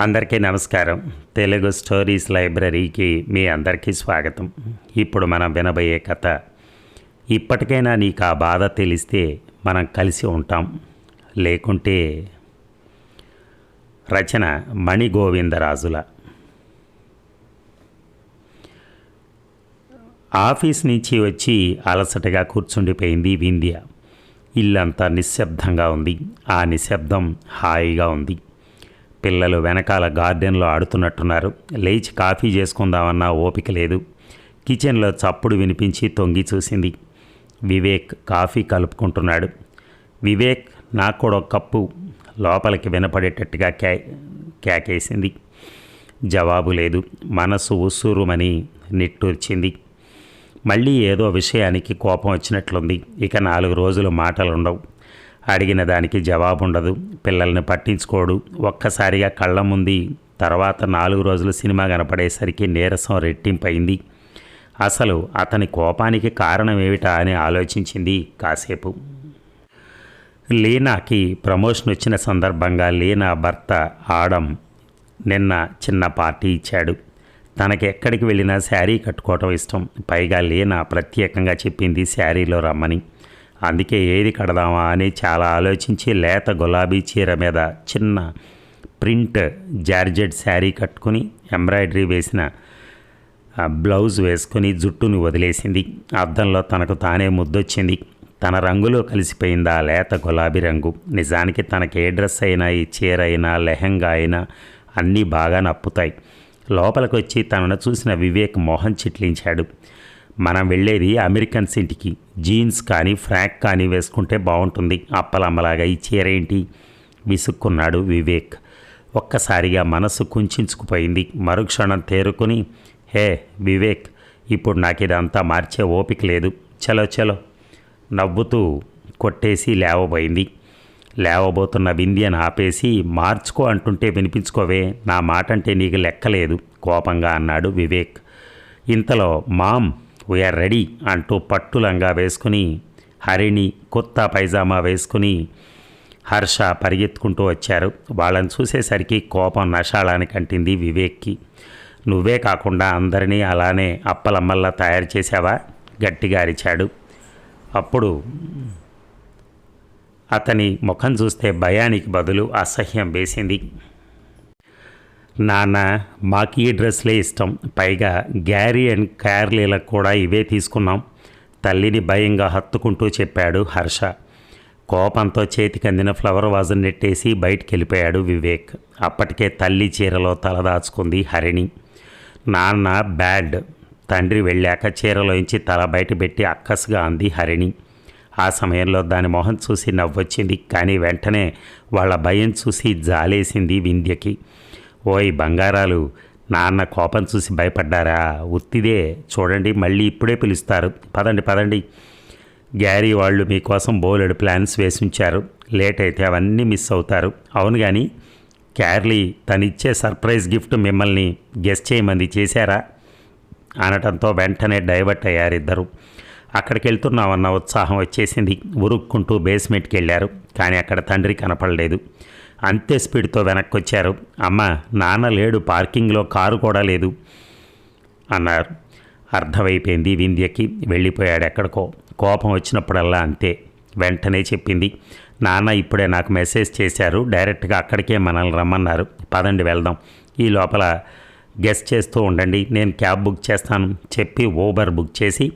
అందరికీ నమస్కారం. తెలుగు స్టోరీస్ లైబ్రరీకి మీ అందరికీ స్వాగతం. ఇప్పుడు మనం వినబోయే కథ ఇప్పటికైనా నీకు ఆ బాధ తెలిస్తే మనం కలిసి ఉంటాం. లేకుంటే రచన మణిగోవిందరాజుల. ఆఫీస్ నుంచి వచ్చి అలసటగా కూర్చుండిపోయింది వింధ్య. ఇల్లంతా నిశ్శబ్దంగా ఉంది. ఆ నిశ్శబ్దం హాయిగా ఉంది. పిల్లలు వెనకాల గార్డెన్లో ఆడుతున్నట్టున్నారు. లేచి కాఫీ చేసుకుందామన్నా ఓపిక లేదు. కిచెన్లో చప్పుడు వినిపించి తొంగి చూసింది. వివేక్ కాఫీ కలుపుకుంటున్నాడు. వివేక్ నాకు కూడా ఒక కప్పు లోపలికి వినపడేటట్టుగా క్యా క్యాకేసింది. జవాబు లేదు. మనసు ఉస్సురుమని నిట్టూర్చింది. మళ్ళీ ఏదో విషయానికి కోపం వచ్చినట్లుంది. ఇక నాలుగు రోజులు మాటలుండవు. అడిగిన దానికి జవాబు ఉండదు పిల్లల్ని పట్టించుకోడు. ఒక్కసారిగా కళ్ళ ముందు తర్వాత నాలుగు రోజులు సినిమా కనపడేసరికి నీరసం రెట్టింపైంది అసలు అతని కోపానికి కారణం ఏమిటా అని ఆలోచించింది కాసేపు. లీనాకి ప్రమోషన్ వచ్చిన సందర్భంగా లీనా భర్త ఆడం నిన్న చిన్న పార్టీ ఇచ్చాడు. తనకి ఎక్కడికి వెళ్ళినా శారీ కట్టుకోవటం ఇష్టం. పైగా లీనా ప్రత్యేకంగా చెప్పింది శారీలో రమ్మని. అందుకే ఏది కడదామా అని చాలా ఆలోచించి లేత గులాబీ చీర మీద చిన్న ప్రింట్ జార్జెట్ శారీ కట్టుకుని ఎంబ్రాయిడరీ వేసిన బ్లౌజ్ వేసుకుని జుట్టును వదిలేసింది. అద్దంలో తనకు తానే ముద్దొచ్చింది. తన రంగులో కలిసిపోయింది ఆ లేత గులాబీ రంగు? నిజానికి తనకి ఏ డ్రెస్ అయినా ఈ చీర అయినా లెహంగా అయినా అన్నీ బాగా నప్పుతాయి. లోపలికొచ్చి తనను చూసిన వివేక్ మోహన్ చిట్లించాడు. మనం వెళ్ళేది అమెరికన్స్ ఇంటికి జీన్స్ కానీ ఫ్రాక్ కానీ వేసుకుంటే బాగుంటుంది. అప్పలమ్మలాగా ఈ చీర ఏంటి? విసుక్కున్నాడు వివేక్. ఒక్కసారిగా మనసు కుంచుకుపోయింది. మరుక్షణం తేరుకుని హే వివేక్ ఇప్పుడు నాకు ఇదంతా మార్చే ఓపిక లేదు. చలో చలో. నవ్వుతూ కొట్టేసి లేవబోయింది. లేవబోతున్న వింధ్యను ఆపేసి మార్చుకో అంటుంటే వినిపించుకోవే. నా మాట అంటే నీకు లెక్కలేదు. కోపంగా అన్నాడు వివేక్. ఇంతలో మామ్ వీఆర్ రెడీ అంటూ పట్టులంగా వేసుకుని హరిణి కొత్త పైజామా వేసుకుని హర్ష పరిగెత్తుకుంటూ వచ్చారు. వాళ్ళని చూసేసరికి కోపం నషాళానికి అంటింది వివేక్కి. నువ్వే కాకుండా అందరినీ అలానే అప్పలమ్మల్లా తయారు చేసావా గట్టిగా అరిచాడు. అప్పుడు అతని ముఖం చూస్తే భయానికి బదులు అసహ్యం వేసింది. నాన్న మాకు ఈ డ్రెస్లే ఇష్టం. పైగా గ్యారీ అండ్ క్యార్లీలకు కూడా ఇవే తీసుకున్నాం. తల్లిని భయంగా హత్తుకుంటూ చెప్పాడు హర్ష. కోపంతో చేతికి అందిన ఫ్లవర్ వాజన్ నెట్టేసి బయటికి వెళ్ళిపోయాడు వివేక్. అప్పటికే తల్లి చీరలో తలదాచుకుంది హరిణి. నాన్న బ్యాడ్. తండ్రి వెళ్ళాక చీరలోంచి తల బయట పెట్టి అక్కసుగా అంది హరిణి. ఆ సమయంలో దాని మొహం చూసి నవ్వొచ్చింది కానీ వెంటనే వాళ్ళ భయం చూసి జాలేసింది వింధ్యకి. ఓయ్ బంగారాలు నాన్న కోపం చూసి భయపడ్డారా? ఉత్తిదే చూడండి మళ్ళీ ఇప్పుడే పిలుస్తారు. పదండి పదండి. గ్యారీ వాళ్ళు మీకోసం బోలెడు ప్లాన్స్ వేసి ఉంచారు లేట్ అయితే అవన్నీ మిస్ అవుతారు. అవును కానీ క్యార్లీ తనిచ్చే సర్ప్రైజ్ గిఫ్ట్ మిమ్మల్ని గెస్ట్ చేయమంది చేశారా? అనటంతో వెంటనే డైవర్ట్ అయ్యారు ఇద్దరు అక్కడికి వెళ్తున్నామన్న ఉత్సాహం వచ్చేసింది. ఉరుక్కుంటూ బేస్మెంట్కి వెళ్ళారు కానీ అక్కడ తండ్రి కనపడలేదు. అంతే స్పీడ్తో వెనక్కి వచ్చారు అమ్మ నాన్న లేడు పార్కింగ్లో కారు కూడా లేదు అన్నారు. అర్థమైపోయింది వింధ్యకి. వెళ్ళిపోయాడు ఎక్కడికో. కోపం వచ్చినప్పుడల్లా అంతే. వెంటనే చెప్పింది నాన్న ఇప్పుడే నాకు మెసేజ్ చేశారు డైరెక్ట్గా అక్కడికే మనల్ని రమ్మన్నారు. పదండి వెళ్దాం. ఈ లోపల గెస్ట్ చేస్తూ ఉండండి. నేను క్యాబ్ బుక్ చేస్తాను చెప్పి ఊబర్ బుక్ చేసి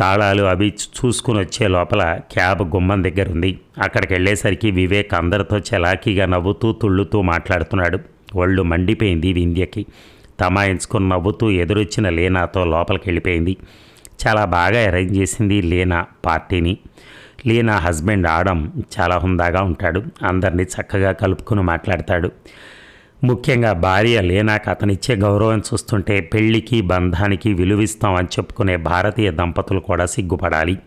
తాళాలు అవి చూసుకుని వచ్చే లోపల క్యాబ్ గుమ్మం దగ్గర ఉంది అక్కడికి వెళ్ళేసరికి వివేక్ అందరితో చలాకీగా నవ్వుతూ తుళ్ళుతూ మాట్లాడుతున్నాడు. ఒళ్ళు మండిపోయింది వింధ్యకి. తమాయించుకుని నవ్వుతూ ఎదురొచ్చిన లీనాతో లోపలికి వెళ్ళిపోయింది. చాలా బాగా అరేంజ్ చేసింది లీనా పార్టీని. లీనా హస్బెండ్ ఆడం చాలా హుందాగా ఉంటాడు. అందరినీ చక్కగా కలుపుకుని మాట్లాడతాడు. ముఖ్యంగా భార్య లేనాక అతనిచ్చే గౌరవం చూస్తుంటే పెళ్ళికి బంధానికి విలువిస్తామని చెప్పుకునే భారతీయ దంపతులు కూడా సిగ్గుపడాలి.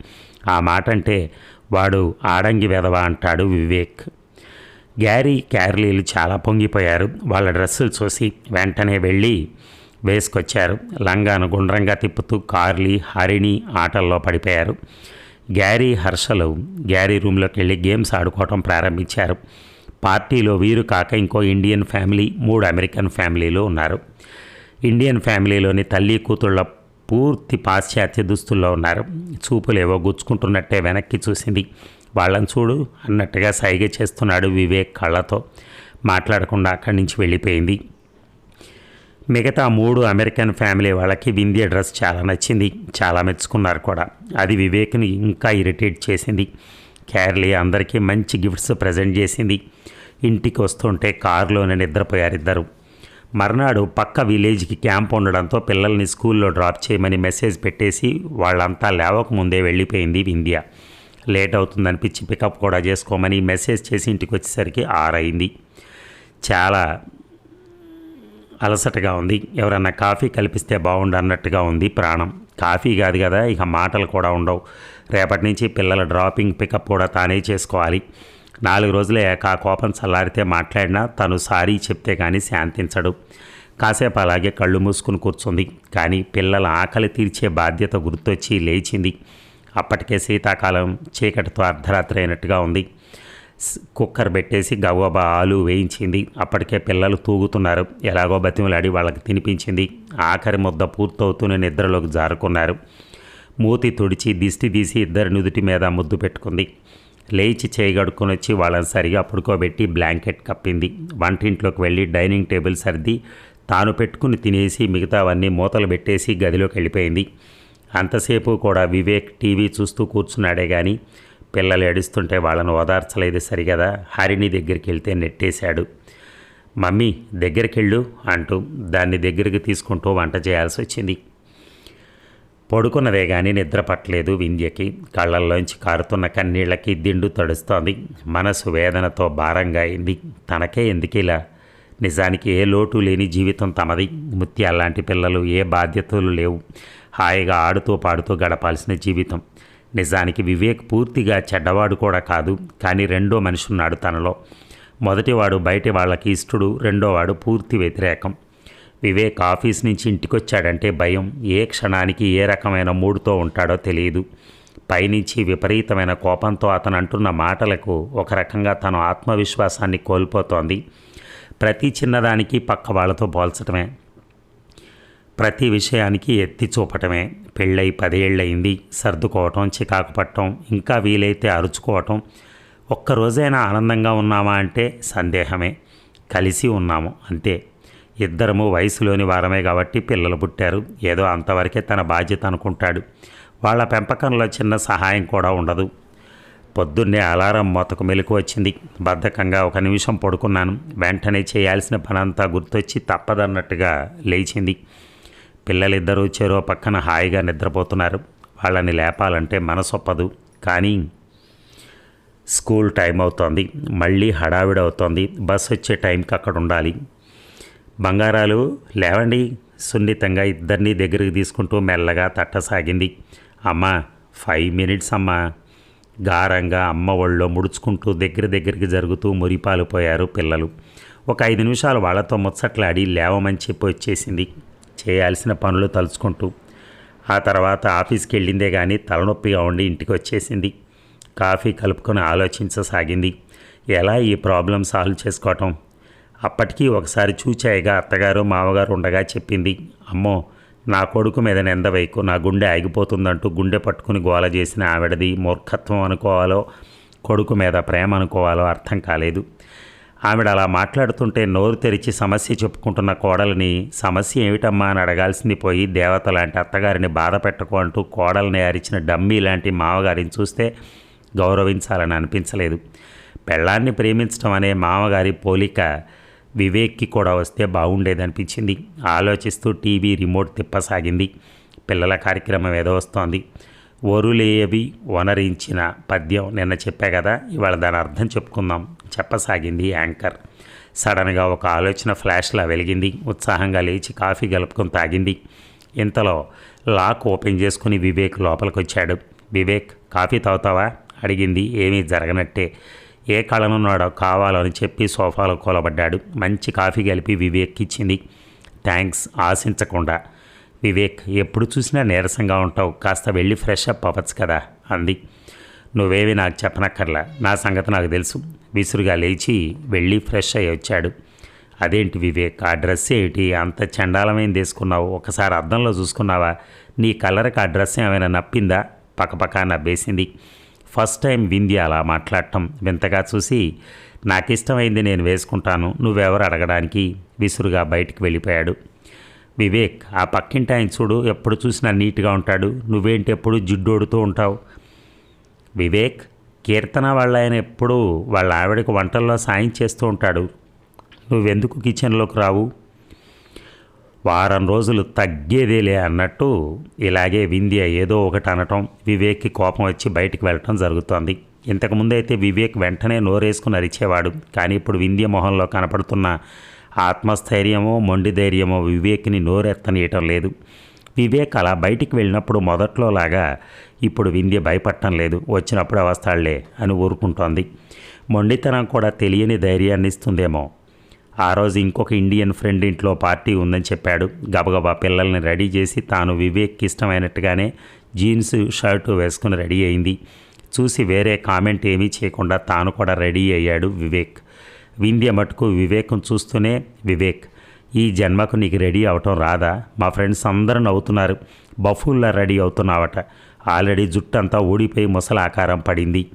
ఆ మాట అంటే వాడు ఆడంగి వెధవ అంటాడు వివేక్. గ్యారీ క్యార్లీలు చాలా పొంగిపోయారు. వాళ్ళ డ్రెస్సులు చూసి వెంటనే వెళ్ళి వేసుకొచ్చారు. లంగాను గుండ్రంగా తిప్పుతూ కార్లీ హరిణి ఆటల్లో పడిపోయారు. గ్యారీ హర్షలు గ్యారీ రూమ్లోకి వెళ్ళి గేమ్స్ ఆడుకోవటం ప్రారంభించారు. పార్టీలో వీరు కాక ఇంకో ఇండియన్ ఫ్యామిలీ మూడు అమెరికన్ ఫ్యామిలీలు ఉన్నారు. ఇండియన్ ఫ్యామిలీలోని తల్లి కూతుళ్ళ పూర్తి పాశ్చాత్య దుస్తుల్లో ఉన్నారు. చూపులేవో గుచ్చుకుంటున్నట్టే వెనక్కి చూసింది. వాళ్ళని చూడు అన్నట్టుగా సైగ చేస్తున్నాడు వివేక్ కళ్ళతో. మాట్లాడకుండా అక్కడి నుంచి వెళ్ళిపోయింది. మిగతా మూడు అమెరికన్ ఫ్యామిలీ వాళ్ళకి వింధ్య డ్రెస్ చాలా నచ్చింది. చాలా మెచ్చుకున్నారు కూడా. అది వివేక్ని ఇంకా ఇరిటేట్ చేసింది. క్యార్లీ అందరికీ మంచి గిఫ్ట్స్ ప్రజెంట్ చేసింది. ఇంటికి వస్తుంటే కారులోనే నిద్రపోయారు ఇద్దరు. మర్నాడు పక్క విలేజ్కి క్యాంప్ ఉండడంతో పిల్లల్ని స్కూల్లో డ్రాప్ చేయమని మెసేజ్ పెట్టేసి వాళ్ళంతా లేవక ముందే వెళ్ళిపోయింది వింధ్య. లేట్ అవుతుందనిపించి పికప్ కూడా చేసుకోమని మెసేజ్ చేసి ఇంటికి వచ్చేసరికి ఆరైంది. చాలా అలసటగా ఉంది. ఎవరన్నా కాఫీ కల్పిస్తే బాగుండు అన్నట్టుగా ఉంది ప్రాణం. కాఫీ కాదు కదా ఇక మాటలు కూడా ఉండవు. రేపటి నుంచి పిల్లల డ్రాపింగ్ పికప్ కూడా తానే చేసుకోవాలి. నాలుగు రోజులే ఆ కోపం చల్లారితే మాట్లాడినా తను సారీ చెప్తే కానీ శాంతించడు. కాసేపు అలాగే కళ్ళు మూసుకుని కూర్చుంది. కానీ పిల్లల ఆకలి తీర్చే బాధ్యత గుర్తొచ్చి లేచింది. అప్పటికే శీతాకాలం చీకటితో అర్ధరాత్రి అయినట్టుగా ఉంది కుక్కర్ పెట్టేసి గవ్వబా ఆలు వేయించింది. అప్పటికే పిల్లలు తూగుతున్నారు. ఎలాగో బతిమలాడి వాళ్ళకి తినిపించింది. ఆఖరి ముద్ద పూర్తవుతూనే నిద్రలోకి జారుకున్నారు. మూతి తుడిచి దిష్టి తీసి ఇద్దరి నుదుటి మీద ముద్దు పెట్టుకుంది. లేచి చేయగడుకొని వచ్చి వాళ్ళని సరిగా పడుకోబెట్టి బ్లాంకెట్ కప్పింది. వంటింట్లోకి వెళ్ళి డైనింగ్ టేబుల్ సర్ది తాను పెట్టుకుని తినేసి మిగతావన్నీ మూతలు పెట్టేసి గదిలోకి వెళ్ళిపోయింది. అంతసేపు కూడా వివేక్ టీవీ చూస్తూ కూర్చున్నాడే కానీ పిల్లలు ఏడుస్తుంటే వాళ్ళను ఓదార్చలేదు సరిగదా. హరిణి దగ్గరికి వెళ్తే నెట్టేశాడు. మమ్మీ దగ్గరికి వెళ్ళు అంటూ దాన్ని దగ్గరికి తీసుకుంటూ వంట చేయాల్సి వచ్చింది. పడుకున్నదే కానీ నిద్ర పట్టలేదు వింధ్యకి. కళ్ళల్లోంచి కారుతున్న కన్నీళ్ళకి దిండు తడుస్తోంది. మనసు వేదనతో భారంగా అయింది. తనకే ఎందుకిలా? నిజానికి ఏ లోటు లేని జీవితం తమది. ముత్యాలాంటి పిల్లలు ఏ బాధ్యతలు లేవు. హాయిగా ఆడుతూ పాడుతూ గడపాల్సిన జీవితం. నిజానికి వివేక్ పూర్తిగా చెడ్డవాడు కూడా కాదు. కానీ రెండో మనిషి ఉన్నాడు తనలో. మొదటివాడు బయటి వాళ్ళకి ఇష్టడు రెండోవాడు పూర్తి వ్యతిరేకం. వివేక్ ఆఫీస్ నుంచి ఇంటికొచ్చాడంటే భయం. ఏ క్షణానికి ఏ రకమైన మూడుతో ఉంటాడో తెలియదు. పైనుంచి విపరీతమైన కోపంతో అతను అంటున్న మాటలకు ఒక రకంగా తన ఆత్మవిశ్వాసాన్ని కోల్పోతోంది. ప్రతి చిన్నదానికి పక్క వాళ్ళతో పోల్చటమే. ప్రతి విషయానికి ఎత్తి చూపటమే. పెళ్ళై పదేళ్ళయింది. సర్దుకోవటం చికాకు పట్టడం ఇంకా వీలైతే అరుచుకోవటం. ఒక్కరోజైనా ఆనందంగా ఉన్నామా అంటే సందేహమే. కలిసి ఉన్నాము అంతే. ఇద్దరము వయసులోని వారమే కాబట్టి పిల్లలు పుట్టారు. ఏదో అంతవరకే తన బాధ్యత అనుకుంటాడు. వాళ్ళ పెంపకంలో చిన్న సహాయం కూడా ఉండదు. పొద్దున్నే అలారం మోతకు మెలకు వచ్చింది. బద్ధకంగా ఒక నిమిషం పడుకున్నాను. వెంటనే చేయాల్సిన పనంతా గుర్తొచ్చి తప్పదన్నట్టుగా లేచింది. పిల్లలిద్దరూ చెరో పక్కన హాయిగా నిద్రపోతున్నారు. వాళ్ళని లేపాలంటే మనసొప్పదు. కానీ స్కూల్ టైం అవుతోంది మళ్ళీ హడావిడవుతోంది. బస్ వచ్చే టైంకి అక్కడ ఉండాలి. బంగారాలు లేవండి. సున్నితంగా ఇద్దరిని దగ్గరికి తీసుకుంటూ మెల్లగా తట్టసాగింది. అమ్మా ఫైవ్ మినిట్స్ అమ్మా. గారంగా అమ్మ ఒళ్ళో ముడుచుకుంటూ దగ్గర దగ్గరికి జరుగుతూ మురిపాలిపోయారు పిల్లలు. ఒక ఐదు నిమిషాలు వాళ్ళతో ముచ్చట్లాడి లేవమని చెప్పి వచ్చేసింది. చేయాల్సిన పనులు తలుచుకుంటూ. ఆ తర్వాత ఆఫీస్కి వెళ్ళిందే కానీ తలనొప్పిగా ఉండి ఇంటికి వచ్చేసింది. కాఫీ కలుపుకొని ఆలోచించసాగింది. ఎలా ఈ ప్రాబ్లం సాల్వ్ చేసుకోవటం? అప్పటికీ ఒకసారి చూచాయిగా అత్తగారు మామగారు ఉండగా చెప్పింది అమ్మో నా కొడుకు మీద నింద వైకు నా గుండె ఆగిపోతుందంటూ గుండె పట్టుకుని గోల చేసిన ఆవిడది మూర్ఖత్వం అనుకోవాలో కొడుకు మీద ప్రేమ అనుకోవాలో అర్థం కాలేదు. ఆవిడ అలా మాట్లాడుతుంటే నోరు తెరిచి సమస్య చెప్పుకుంటున్న కోడలిని సమస్య ఏమిటమ్మా? అని అడగాల్సింది పోయి దేవత లాంటి అత్తగారిని బాధ పెట్టకు అంటూ కోడల్ని అరిచిన డమ్మీ లాంటి మామగారిని చూస్తే గౌరవించాలని అనిపించలేదు. పెళ్ళాన్ని ప్రేమించడం అనే మామగారి పోలిక వివేక్కి కూడా వస్తే బాగుండేదనిపించింది ఆలోచిస్తూ టీవీ రిమోట్ తిప్పసాగింది. పిల్లల కార్యక్రమం ఏదో వస్తోంది. ఒరులేయవి వనరించిన పద్యం నిన్న చెప్పా కదా ఇవాళ దాని అర్థం చెప్పుకుందాం. చెప్పసాగింది యాంకర్. సడన్గా ఒక ఆలోచన ఫ్లాష్లా వెలిగింది. ఉత్సాహంగా లేచి కాఫీ గలుపుకొని తాగింది. ఇంతలో లాక్ ఓపెన్ చేసుకుని వివేక్ లోపలికి వచ్చాడు వివేక్ కాఫీ తాగుతావా? అడిగింది. ఏమీ జరగనట్టే. ఏ కళనున్నాడో కావాలని చెప్పి సోఫాలో కూలబడ్డాడు. మంచి కాఫీ కలిపి వివేక్ ఇచ్చింది. థ్యాంక్స్ ఆశించకుండా. వివేక్ ఎప్పుడు చూసినా నీరసంగా ఉంటావు. కాస్త వెళ్ళి ఫ్రెష్ అప్ అవ్వచ్చు కదా అంది. నువ్వేవి నాకు చెప్పనక్కర్లా. నా సంగతి నాకు తెలుసు. విసురుగా లేచి వెళ్ళి ఫ్రెష్ అయ్యి వచ్చాడు. అదేంటి వివేక్ ఆ డ్రెస్ ఏంటి అంత చండాలమైన తీసుకున్నావు? ఒకసారి అద్దంలో చూసుకున్నావా? నీ కలర్కి ఆ డ్రెస్ ఏమైనా నప్పిందా? పక్కపక్క నవ్వేసింది. ఫస్ట్ టైం వింది అలా మాట్లాడటం వింతగా చూసి నాకు ఇష్టమైంది నేను వేసుకుంటాను నువ్వెవరు అడగడానికి? విసురుగా బయటికి వెళ్ళిపోయాడు. వివేక్ ఆ పక్కింటి ఆయన చూడు ఎప్పుడు చూసినా నీట్గా ఉంటాడు. నువ్వేంటి ఎప్పుడు జిడ్డోడుతూ ఉంటావు? వివేక్ కీర్తన వాళ్ళ ఆయన ఎప్పుడూ వాళ్ళ ఆవిడకు వంటల్లో సాయం చేస్తూ ఉంటాడు. నువ్వెందుకు కిచెన్లోకి రావు? వారం రోజులు తగ్గేదేలే అన్నట్టు ఇలాగే వింధ్య ఏదో ఒకటి అనటం వివేక్కి కోపం వచ్చి బయటికి వెళ్ళటం జరుగుతోంది. ఇంతకుముందు అయితే వివేక్ వెంటనే నోరేసుకుని అరిచేవాడు. కానీ ఇప్పుడు వింధ్య మొహంలో కనపడుతున్న ఆత్మస్థైర్యమో మొండి ధైర్యమో వివేక్ని నోరెత్తనీయటం లేదు. వివేక్ అలా బయటికి వెళ్ళినప్పుడు మొదట్లో లాగా ఇప్పుడు వింధ్య భయపడటం లేదు. వచ్చినప్పుడు అవస్థాళ్ళే అని ఊరుకుంటోంది. మొండితనం కూడా తెలియని ధైర్యాన్ని ఇస్తుందేమో ఆ రోజు ఇంకొక ఇండియన్ ఫ్రెండ్ ఇంట్లో పార్టీ ఉందని చెప్పాడు. గబగబా పిల్లల్ని రెడీ చేసి తాను వివేక్కి ఇష్టమైనట్టుగానే జీన్స్ షర్టు వేసుకుని రెడీ అయింది. చూసి వేరే కామెంట్ ఏమీ చేయకుండా తాను కూడా రెడీ అయ్యాడు వివేక్. వింధ్య మటుకు వివేకం చూస్తూనే వివేక్ ఈ జన్మకు నీకు రెడీ అవటం రాదా? మా ఫ్రెండ్స్ అందరూ నవ్వుతున్నారు. బఫూల్లా రెడీ అవుతున్నావట. ఆల్రెడీ జుట్టు అంతా ఊడిపోయి ముసలాకారం పడింది.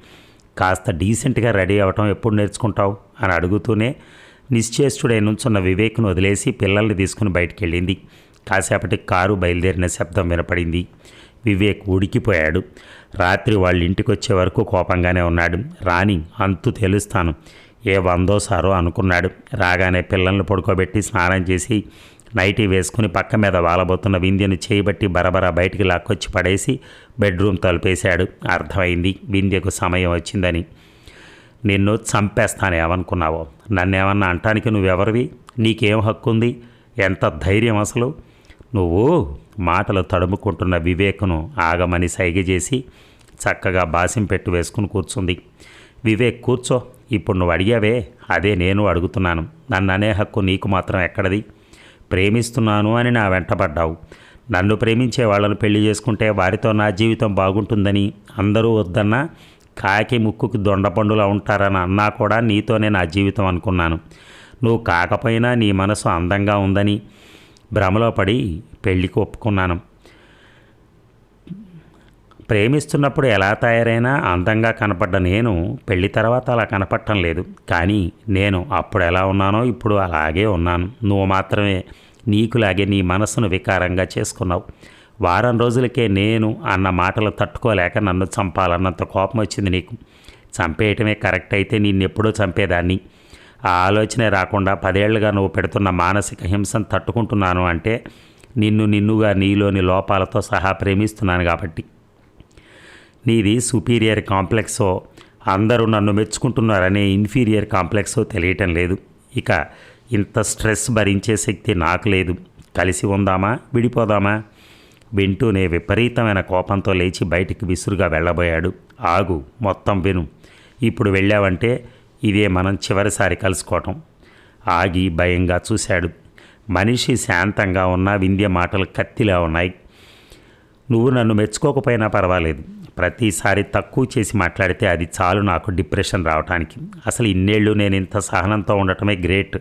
కాస్త డీసెంట్గా రెడీ అవటం ఎప్పుడు నేర్చుకుంటావు? అని అడుగుతూనే నిశ్చేష్టుడై నుంచున్న వివేక్ను వదిలేసి పిల్లల్ని తీసుకుని బయటికి వెళ్ళింది కాసేపటికి కారు బయలుదేరిన శబ్దం వినపడింది. వివేక్ ఉడికిపోయాడు. రాత్రి వాళ్ళ ఇంటికి వచ్చే వరకు కోపంగానే ఉన్నాడు. రాని అంతు తెలుస్తాను. ఏ వందోసారో అనుకున్నాడు. రాగానే పిల్లల్ని పడుకోబెట్టి స్నానం చేసి నైటీ వేసుకుని పక్క మీద వాలబోతున్న వింధ్యను చేయబట్టి బరబరా బయటికి లాక్కొచ్చి పడేసి బెడ్రూమ్ తలుపేశాడు. అర్థమైంది. వింధ్యకు సమయం వచ్చిందని. నిన్ను చంపేస్తాను ఏమనుకున్నావో నన్నేమన్నా అంటానికి నువ్వెవరివి? నీకేం హక్కు ఉంది ఎంత ధైర్యం అసలు? నువ్వు మాటలు తడుముకుంటున్న వివేక్ను ఆగమని సైగ చేసి చక్కగా బాసిం పెట్టు వేసుకుని కూర్చుంది. వివేక్ కూర్చో. ఇప్పుడు నువ్వు అడిగావే? అదే నేను అడుగుతున్నాను. నన్ను అనే హక్కు నీకు మాత్రం ఎక్కడది? ప్రేమిస్తున్నాను అని నా వెంటబడ్డావు. నన్ను ప్రేమించే వాళ్ళను పెళ్ళి చేసుకుంటే వారితో నా జీవితం బాగుంటుందని అందరూ వద్దన్నా కాకి ముక్కుకి దొండపండులా ఉంటారని అన్నా కూడా నీతోనే నా జీవితం అనుకున్నాను. నువ్వు కాకపోయినా నీ మనసు అందంగా ఉందని భ్రమలో పడి పెళ్ళికి ఒప్పుకున్నాను. ప్రేమిస్తున్నప్పుడు ఎలా తయారైనా అందంగా కనపడ్డ నేను పెళ్ళి తర్వాత అలా కనపడటం లేదు. కానీ నేను అప్పుడు ఎలా ఉన్నానో ఇప్పుడు అలాగే ఉన్నాను. నువ్వు మాత్రమే నీకులాగే నీ మనసును వికారంగా చేసుకున్నావు. వారం రోజులకే నేను అన్న మాటలు తట్టుకోలేక నన్ను చంపాలన్నంత కోపం వచ్చింది నీకు. చంపేయటమే కరెక్ట్ అయితే నిన్నెప్పుడో చంపేదాన్ని. ఆ ఆలోచనే రాకుండా పదేళ్ళుగా నువ్వు పెడుతున్న మానసిక హింసను తట్టుకుంటున్నాను అంటే నిన్ను నిన్నుగా నీలోని లోపాలతో సహా ప్రేమిస్తున్నాను కాబట్టి. నీది సుపీరియర్ కాంప్లెక్సో అందరూ నన్ను మెచ్చుకుంటున్నారనే ఇన్ఫీరియర్ కాంప్లెక్సో తెలియటం లేదు. ఇక ఇంత స్ట్రెస్ భరించే శక్తి నాకు లేదు. కలిసి ఉందామా? విడిపోదామా? వింటూనే విపరీతమైన కోపంతో లేచి బయటికి విసురుగా వెళ్ళబోయాడు. ఆగు మొత్తం విను. ఇప్పుడు వెళ్ళావంటే ఇదే మనం చివరిసారి కలుసుకోవటం. ఆగి భయంగా చూశాడు. మనిషి శాంతంగా ఉన్న వింధ్య మాటలు కత్తిలా ఉన్నాయి. నువ్వు నన్ను మెచ్చుకోకపోయినా పర్వాలేదు. ప్రతిసారి తక్కువ చేసి మాట్లాడితే అది చాలు నాకు డిప్రెషన్ రావడానికి అసలు ఇన్నేళ్ళు నేను ఇంత సహనంతో ఉండటమే గ్రేట్.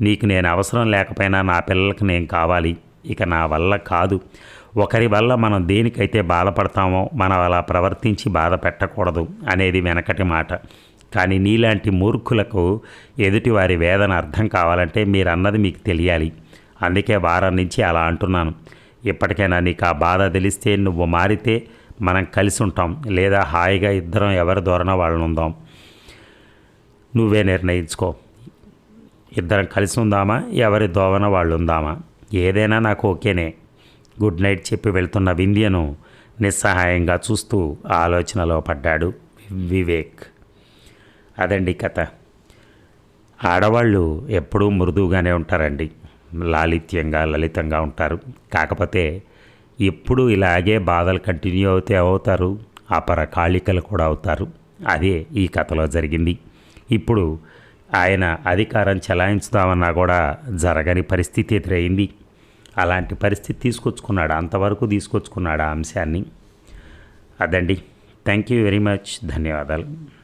నీకు నేను అవసరం లేకపోయినా నా పిల్లలకు నేను కావాలి. ఇక నా వల్ల కాదు. ఒకరి వల్ల మనం దేనికైతే బాధపడతామో మనం అలా ప్రవర్తించి బాధ పెట్టకూడదు అనేది వెనకటి మాట. కానీ నీలాంటి మూర్ఖులకు ఎదుటి వారి వేదన అర్థం కావాలంటే మీరు అన్నది మీకు తెలియాలి. అందుకే వారం నుంచి అలా అంటున్నాను. ఇప్పటికైనా నీకు ఆ బాధ తెలిస్తే నువ్వు మారితే మనం కలిసి ఉంటాం. లేదా హాయిగా ఇద్దరం ఎవరి దూరన వాళ్ళని ఉందాం. నువ్వే నిర్ణయించుకో. ఇద్దరం కలిసి ఉందామా? ఎవరి దోవన వాళ్ళు ఉందామా? ఏదైనా నాకు ఓకేనే. గుడ్ నైట్ చెప్పి వెళ్తున్న వింధ్యను నిస్సహాయంగా చూస్తూ ఆలోచనలో పడ్డాడు వివేక్. అదండి కథ. ఆడవాళ్ళు ఎప్పుడూ మృదువుగానే ఉంటారండి. లాలిత్యంగా లలితంగా ఉంటారు. కాకపోతే ఎప్పుడు ఇలాగే బాధలు కంటిన్యూ అవుతే అవుతారు. అపర కాళికలు కూడా అవుతారు. అదే ఈ కథలో జరిగింది. ఇప్పుడు ఆయన అధికారం చెలాయించుదామన్నా కూడా జరగని పరిస్థితి ఎదురైంది. అలాంటి పరిస్థితి తీసుకొచ్చుకున్నాడు? అంతవరకు తీసుకొచ్చుకున్నాడు ఆ అంశాన్ని? అదండి. థ్యాంక్ యూ వెరీ మచ్ ధన్యవాదాలు.